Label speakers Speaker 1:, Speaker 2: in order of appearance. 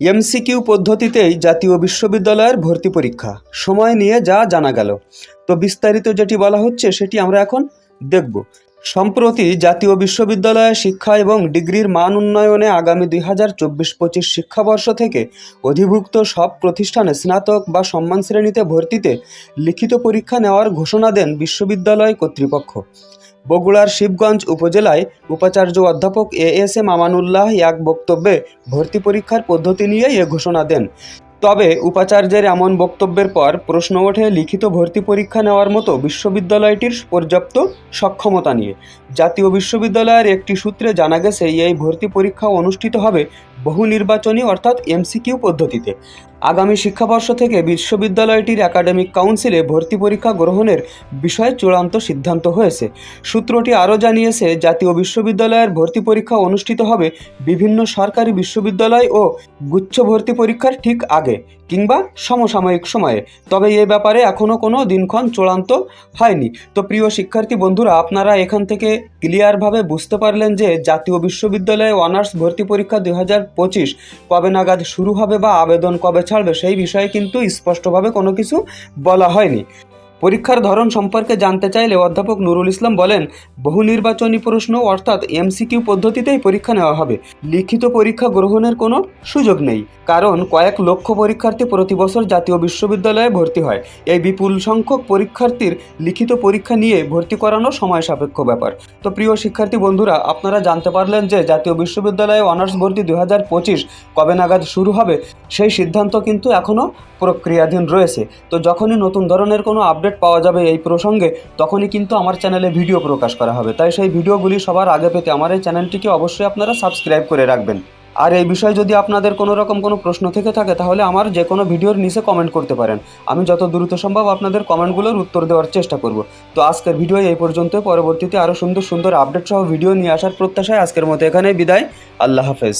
Speaker 1: MCQ পদ্ধতিতেই জাতীয় বিশ্ববিদ্যালয়ের ভর্তি পরীক্ষা। সময় নিয়ে যা জানা গেল। তো বিস্তারিত যেটি বলা হচ্ছে, সেটি আমরা এখন দেখব। সম্প্রতি জাতীয় বিশ্ববিদ্যালয়ে শিক্ষা এবং ডিগ্রির মান উন্নয়নে আগামী দুই হাজার চব্বিশ পঁচিশ শিক্ষাবর্ষ থেকে অধিভুক্ত সব প্রতিষ্ঠানে স্নাতক বা সম্মান শ্রেণীতে ভর্তিতে লিখিত পরীক্ষা নেওয়ার ঘোষণা দেন বিশ্ববিদ্যালয় কর্তৃপক্ষ। বগুড়ার শিবগঞ্জ উপজেলায় উপাচার্য অধ্যাপক এ এস এম আমানুল্লাহ এক বক্তব্যে ভর্তি পরীক্ষার পদ্ধতি নিয়ে এ ঘোষণা দেন। তবে উপাচার্যের এমন বক্তব্যের পর প্রশ্ন ওঠে লিখিত ভর্তি পরীক্ষা নেওয়ার মতো বিশ্ববিদ্যালয়টির পর্যাপ্ত সক্ষমতা নিয়ে। জাতীয় বিশ্ববিদ্যালয়ের একটি সূত্রে জানা গেছে, এই ভর্তি পরীক্ষা অনুষ্ঠিত হবে বহু নির্বাচনী অর্থাৎ এমসিকিউ পদ্ধতিতে। আগামী শিক্ষাবর্ষ থেকে বিশ্ববিদ্যালয়টির একাডেমিক কাউন্সিলে ভর্তি পরীক্ষা গ্রহণের বিষয়ে চূড়ান্ত সিদ্ধান্ত হয়েছে। সূত্রটি আরও জানিয়েছে, জাতীয় বিশ্ববিদ্যালয়ের ভর্তি পরীক্ষা অনুষ্ঠিত হবে বিভিন্ন সরকারি বিশ্ববিদ্যালয় ও গুচ্ছ ভর্তি পরীক্ষার ঠিক আগে কিংবা সমসাময়িক সময়ে। তবে এ ব্যাপারে এখনও কোনো দিনক্ষণ চূড়ান্ত হয়নি। তো প্রিয় শিক্ষার্থী বন্ধুরা, আপনারা এখান থেকে ক্লিয়ারভাবে বুঝতে পারলেন যে জাতীয় বিশ্ববিদ্যালয়ে অনার্স ভর্তি পরীক্ষা দুই হাজার পঁচিশ। কবে নাগাদ শুরু হবে বা আবেদন কবে ছাড়বে সেই বিষয়ে কিন্তু স্পষ্টভাবে কোনো কিছু বলা হয়নি। পরীক্ষার ধরন সম্পর্কে জানতে চাইলে অধ্যাপক নুরুল ইসলাম বলেন, বহু নির্বাচনী প্রশ্ন অর্থাৎ এমসিকিউ পদ্ধতিতেই পরীক্ষা নেওয়া হবে। লিখিত পরীক্ষা গ্রহণের কোনো সুযোগ নেই, কারণ কয়েক লক্ষ পরীক্ষার্থী প্রতি বছর জাতীয় বিশ্ববিদ্যালয়ে ভর্তি হয়। এই বিপুল সংখ্যক পরীক্ষার্থীর লিখিত পরীক্ষা নিয়ে ভর্তি করানো সময় সাপেক্ষ ব্যাপার। তো প্রিয় শিক্ষার্থী বন্ধুরা, আপনারা জানতে পারলেন যে জাতীয় বিশ্ববিদ্যালয়ে অনার্স ভর্তি দু হাজার পঁচিশ কবে নাগাদ শুরু হবে? সেই সিদ্ধান্ত কিন্তু এখনও প্রক্রিয়াধীন রয়েছে। তো যখনই নতুন ধরনের কোনো আপডেট পাওয়া যাবে এই প্রসঙ্গে, তখনই কিন্তু আমার চ্যানেলে ভিডিও প্রকাশ করা হবে। তাই সেই ভিডিওগুলি সবার আগে পেতে আমার এই চ্যানেলটিকে অবশ্যই আপনারা সাবস্ক্রাইব করে রাখবেন। আর এই বিষয়ে যদি আপনাদের কোনো রকম কোনো প্রশ্ন থেকে থাকে, তাহলে আমার যে কোনো ভিডিওর নিচে কমেন্ট করতে পারেন। আমি যত দ্রুত সম্ভব আপনাদের কমেন্টগুলোর উত্তর দেওয়ার চেষ্টা করব। তো আজকের ভিডিও এই পর্যন্ত। পরবর্তীতে আরও সুন্দর সুন্দর আপডেট সহ ভিডিও নিয়ে আসার প্রত্যাশায় আজকের মতো এখানেই বিদায়। আল্লাহ হাফেজ।